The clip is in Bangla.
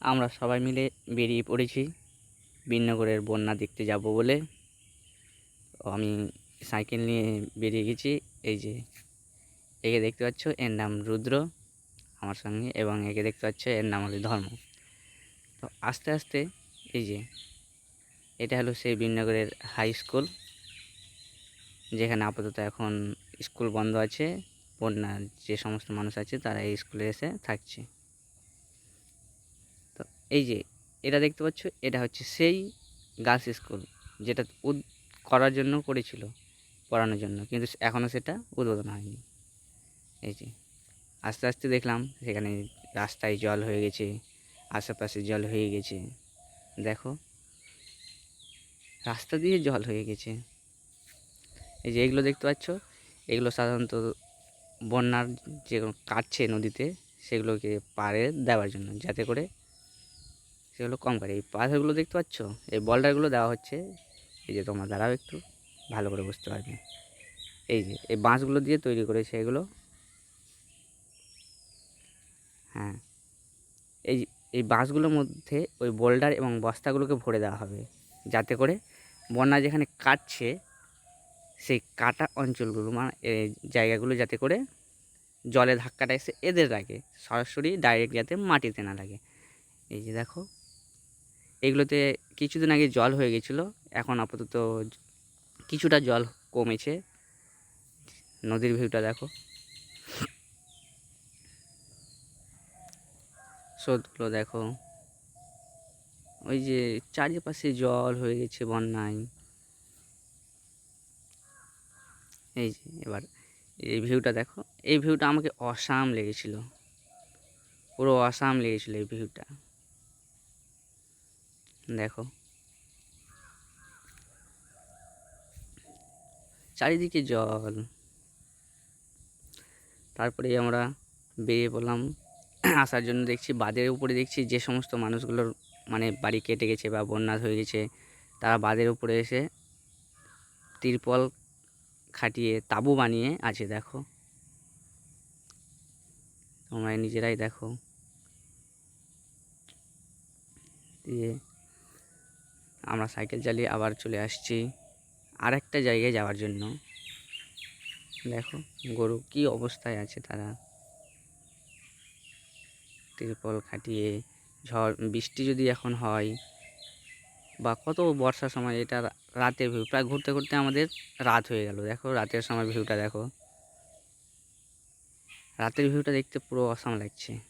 আমরা সবাই মিলে বেরিয়ে পড়েছি। বিনগরের বন্যা দেখতে যাব বলে। আমি সাইকেল নিয়ে বেরিয়ে গেছি। এই যে, একে দেখতে পাচ্ছ, এর নাম রুদ্র আমার সঙ্গে এবং একে দেখতে পাচ্ছ, এর নাম হলো ধর্ম। তো আস্তে আস্তে, এই যে, এটা হলো সেই বিনগরের হাই স্কুল যেখানে আপাতত এখন স্কুল বন্ধ আছে। বন্যার যে সমস্ত মানুষ আছে, তারা এই স্কুলে এসে থাকছে। এই যে, এটা দেখতে পাচ্ছ, এটা হচ্ছে সেই গার্লস স্কুল যেটা উদ, করার জন্য করেছিল, পড়ানোর জন্য। কিন্তু এখনও সেটা উদ্বোধন হয়নি। এই যে, আস্তে আস্তে দেখলাম, সেখানে রাস্তায় জল হয়ে গেছে, আশেপাশে জল হয়ে গেছে। দেখো, রাস্তা দিয়ে জল হয়ে গেছে। এই যে, এগুলো দেখতে পাচ্ছ, এগুলো সাধারণত বন্যার যে কাটছে নদীতে, সেগুলোকে পাড়ে দেওয়ার জন্য, যাতে করে সেগুলো কম করে। এই পাথরগুলো দেখতে পাচ্ছ? এই বল্ডারগুলো দেওয়া হচ্ছে। এই যে তোমরা দাঁড়াও একটু, ভালো করে বুঝতে পারবে। এই যে, এই বাঁশগুলো দিয়ে তৈরি করেছে এগুলো। হ্যাঁ। এই এই বাঁশগুলোর মধ্যে ওই বোল্ডার এবং বস্তাগুলোকে ভরে দেওয়া হবে। যাতে করে বন্যা যেখানে কাটছে, সেই কাটা অঞ্চলগুলো মানে জায়গাগুলো যাতে করে জলে ধাক্কাটা এসে এদের লাগে। সরাসরি ডাইরেক্ট যাতে মাটিতে না লাগে। এই যে দেখো এগুলোতে কিছুদিন আগে জল হয়ে গেছিল, এখন আপাতত কিছুটা জল কমেছে। নদীর ভিউটা দেখো। স্রোতগুলো দেখো। ওই যে চারিপাশে জল হয়ে গেছে বন্যায়। এই যে এবার এই ভিউটা দেখো। এই ভিউটা আমাকে অসাম লেগেছিল। পুরো অসাম লেগেছিল এই ভিউটা দেখো। চারিদিকে জল। তারপরে আমরা বেরিয়ে পড়লাম। আসার জন্য দেখছি বাঁধের উপরে দেখছি যে সমস্ত মানুষগুলোর মানে বাড়ি কেটে গেছে বা বন্যা হয়ে গেছে, তারা বাঁধের উপরে এসে তিরপল খাটিয়ে তাঁবু বানিয়ে আছে, দেখো। তোমরা নিজেরাই দেখো। দিয়ে আমরা সাইকেল চালিয়ে আবার চলে আসছি আর একটা জায়গায় যাওয়ার জন্য। দেখো, গরু কি অবস্থায় আছে তারা? তিরপল খাটিয়ে, ঝড়, বৃষ্টি যদি এখন হয়, বা কত বর্ষার সময়, এটা রাতের ভিউ। প্রায় ঘুরতে ঘুরতে আমাদের রাত হয়ে গেল। দেখো, রাতের সময় ভিউটা দেখো। রাতের ভিউটা দেখতে পুরো অসাম লাগছে।